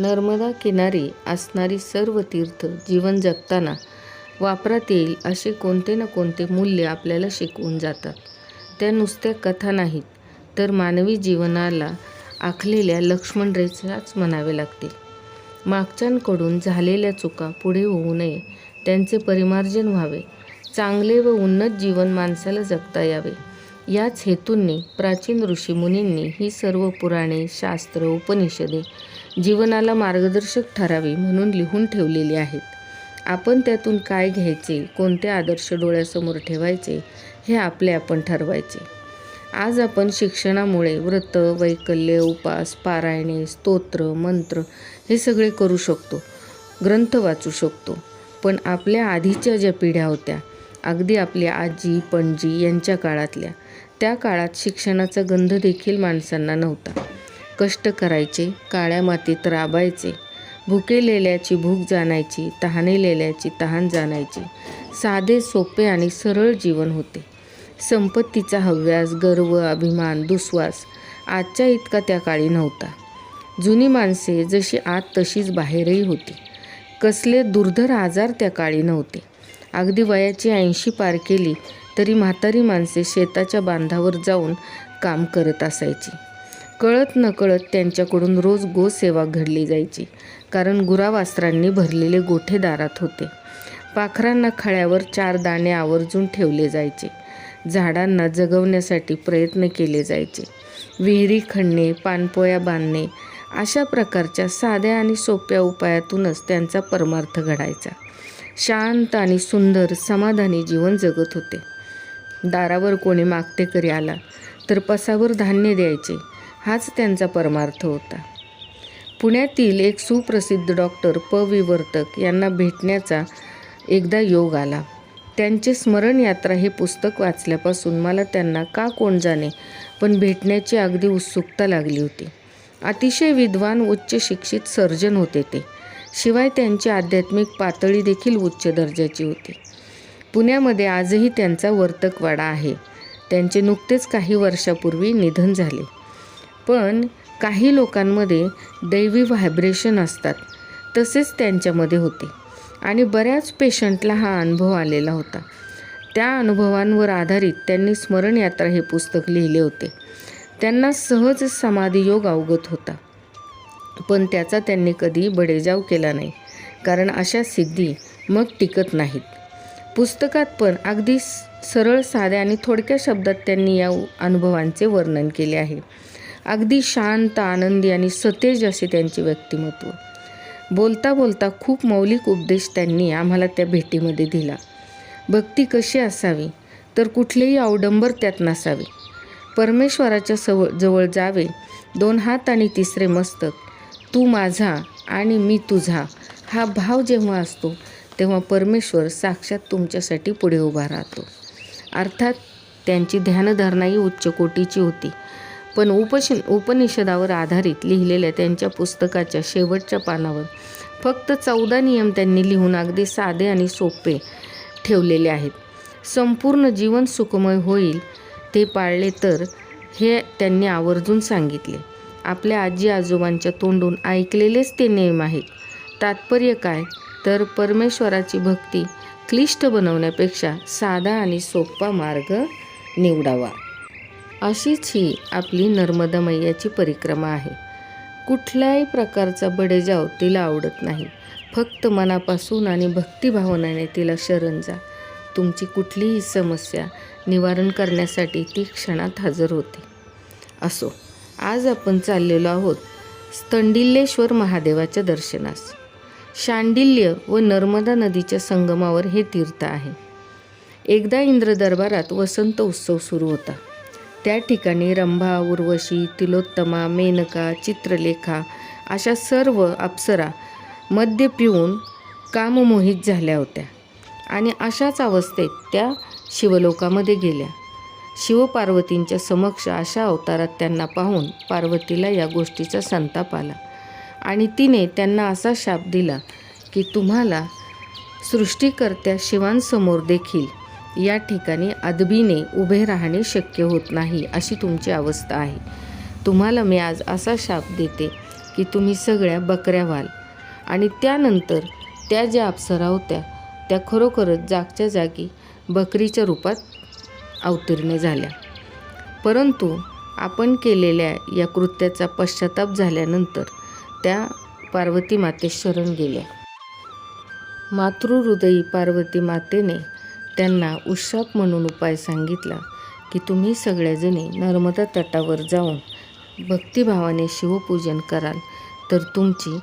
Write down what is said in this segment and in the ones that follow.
नर्मदा किनारी असणारी सर्व तीर्थ जीवन जगताना वापरात येईल असे कोणते ना कोणते मूल्य आपल्याला शिकवून जातात. त्या नुसत्या कथा नाहीत तर मानवी जीवनाला आखलेल्या लक्ष्मणरेखाच म्हणावे लागतील. मागच्यांकडून झालेल्या चुका पुढे होऊ नये त्यांचे परिमार्जन व्हावे. चांगले व उन्नत जीवन माणसाला जगता यावे. याच हेतूंनी प्राचीन ऋषीमुनींनी ही सर्व पुराणे शास्त्र उपनिषदे जीवनाला मार्गदर्शक ठरावी म्हणून लिहून ठेवलेली आहेत. आपण त्यातून काय घ्यायचे कोणते आदर्श डोळ्यासमोर ठेवायचे हे आपले आपण ठरवायचे. आज आपण शिक्षणामुळे व्रत वैकल्य उपास पारायणे स्तोत्र मंत्र हे सगळे करू शकतो ग्रंथ वाचू शकतो. पण आपल्या आधीच्या ज्या पिढ्या होत्या अगदी आपल्या आजी पणजी यांच्या काळातल्या त्या काळात शिक्षणाचा गंध देखील माणसांना नव्हता. कष्ट करायचे काळ्या मातीत राबायचे भुकेलेल्याची भूक जाणायची तहानेलेल्याची तहान जाणायची साधे सोपे आणि सरळ जीवन होते. संपत्तीचा हव्यास गर्व अभिमान दुस्वास आजच्या इतका त्या काळी नव्हता. जुनी माणसे जशी आत तशीच बाहेरही होती. कसले दुर्धर आजार त्या काळी नव्हते. अगदी वयाची ऐंशी पार केली तरी म्हातारी माणसे शेताच्या बांधावर जाऊन काम करत असायची. कळत नकळत त्यांच्याकडून रोज गोसेवा घडली जायची कारण गुरावास्त्रांनी भरलेले गोठे दारात होते. पाखरांना खळ्यावर चार दाणे आवर्जून ठेवले जायचे. झाडांना जगवण्यासाठी प्रयत्न केले जायचे. विहिरी खणणे पानपोया बांधणे अशा प्रकारच्या साध्या आणि सोप्या उपायातूनच त्यांचा परमार्थ घडायचा. शांत आणि सुंदर समाधानी जीवन जगत होते. दारावर कोणी मागतेकरी आला तर पसावर धान्य द्यायचे हाच त्यांचा परमार्थ होता. पुण्यातील एक सुप्रसिद्ध डॉक्टर प. विवर्तक यांना भेटण्याचा एकदा योग आला. त्यांचे स्मरण यात्रा हे पुस्तक वाचल्यापासून मला त्यांना का कोण जाणे पण भेटण्याची अगदी उत्सुकता लागली होती. अतिशय विद्वान उच्च शिक्षित सर्जन होते ते. शिवाय त्यांची आध्यात्मिक पातळी देखील उच्च दर्जाची होती. पुण्यामध्ये आजही त्यांचा वर्तकवाडा आहे. त्यांचे नुकतेच काही वर्षापूर्वी निधन झाले. पण काही लोकांमध्ये दैवी व्हायब्रेशन असतात. तसेच त्यांच्यामध्ये होते. आणि बऱ्याच पेशंटला हा अनुभव आलेला होता. त्या अनुभवांवर आधारित त्यांनी स्मरणयात्रा हे पुस्तक लिहिले होते. त्यांना सहज समाधियोग अवगत होता. पण त्याचा त्यांनी कधी बडेजाव केला नाही. कारण अशा सिद्धी मग टिकत नाहीत. पुस्तकात पण अगदी सरळ साध्या आणि थोडक्या शब्दात त्यांनी या अनुभवांचे वर्णन केले आहे. अगदी शांत आनंदी आणि सतेज असे त्यांचे व्यक्तिमत्व. बोलता बोलता खूप मौलिक उपदेश त्यांनी आम्हाला त्या भेटीमध्ये दिला. भक्ती कशी असावी? तर कुठलेही अवडंबर त्यात नसावे. परमेश्वराच्या सव जवळ जावे. दोन हात आणि तिसरे मस्तक. तू माझा आणि मी तुझा. हा भाव जेव्हा असतो तेव्हा परमेश्वर साक्षात तुमच्यासाठी पुढे उभा राहतो. अर्थात त्यांची ध्यानधारणाही उच्च कोटीची होती. पण उपश उपनिषदावर आधारित लिहिलेल्या त्यांच्या पुस्तकाच्या शेवटच्या पानावर फक्त चौदा नियम त्यांनी लिहून अगदी साधे आणि सोपे ठेवलेले आहेत. संपूर्ण जीवन सुखमय होईल ते पाळले तर हे त्यांनी आवर्जून सांगितले. आपल्या आजी आजोबांच्या तोंडून ऐकलेलेच ते नियम आहेत. तात्पर्य काय? तर परमेश्वराची भक्ती क्लिष्ट बनवण्यापेक्षा साधा आणि सोपा मार्ग निवडावा. अशीच ही आपली नर्मदा मैयाची परिक्रमा आहे. कुठल्याही प्रकारचा बडेजाव तिला आवडत नाही. फक्त मनापासून आणि भक्तिभावनाने तिला शरण जा. तुमची कुठलीही समस्या निवारण करण्यासाठी ती क्षणात हजर होते. असो आज आपण चाललेलो आहोत स्तंडिल्लेश्वर महादेवाच्या दर्शनास. शांडिल्य व नर्मदा नदीच्या संगमावर हे तीर्थ आहे. एकदा इंद्र दरबारात वसंत उत्सव सुरू होता. त्या ठिकाणी रंभा उर्वशी तिलोत्तमा मेनका चित्रलेखा अशा सर्व अप्सरा मद्य पिऊन काममोहित झाल्या होत्या आणि अशाच अवस्थेत त्या शिवलोकामध्ये गेल्या. शिवपार्वतींच्या समक्ष अशा अवतारात त्यांना पाहून पार्वतीला या गोष्टीचा संताप आला. आणि तिने त्यांना असा शाप दिला की तुम्हाला सृष्टीकर्त्या शिवांसमोर देखील या ठिकाणी अदबीने उभे राहणे शक्य होत नाही अशी तुमची अवस्था आहे. तुम्हाला मी आज असा शाप देते की तुम्ही सगळ्या बकऱ्या व्हाल. आणि त्यानंतर त्या ज्या अप्सरा होत्या त्या खरोखरच जागच्या जागी बकरीच्या रूपात अवतीर्ण झाल्या. परंतु आपण केलेल्या या कृत्याचा पश्चाताप झाल्यानंतर त्या पार्वती मातेस शरण गेल्या. मातृहृदयी पार्वती मातेने त्यांना उशाप म्हणून उपाय सांगितला की तुम्ही सगळ्याजणी नर्मदा तटावर जाऊन भक्तिभावाने शिवपूजन कराल तर तुमची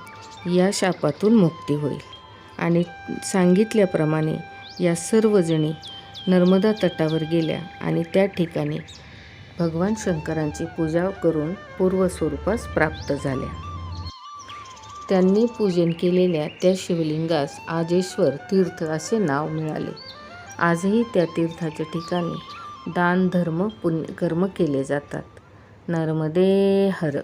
या शापातून मुक्ती होईल. आणि सांगितल्याप्रमाणे या सर्वजणी नर्मदा तटावर गेल्या आणि त्या ठिकाणी भगवान शंकरांची पूजा करून पूर्वस्वरूपास प्राप्त झाल्या. त्यांनी पूजन केलेल्या त्या शिवलिंगास आजेश्वर तीर्थ असे नाव मिळाले. आजही त्या तीर्थाच्या ठिकाणी दान धर्म पुण्यकर्म केले जातात. नर्मदे हर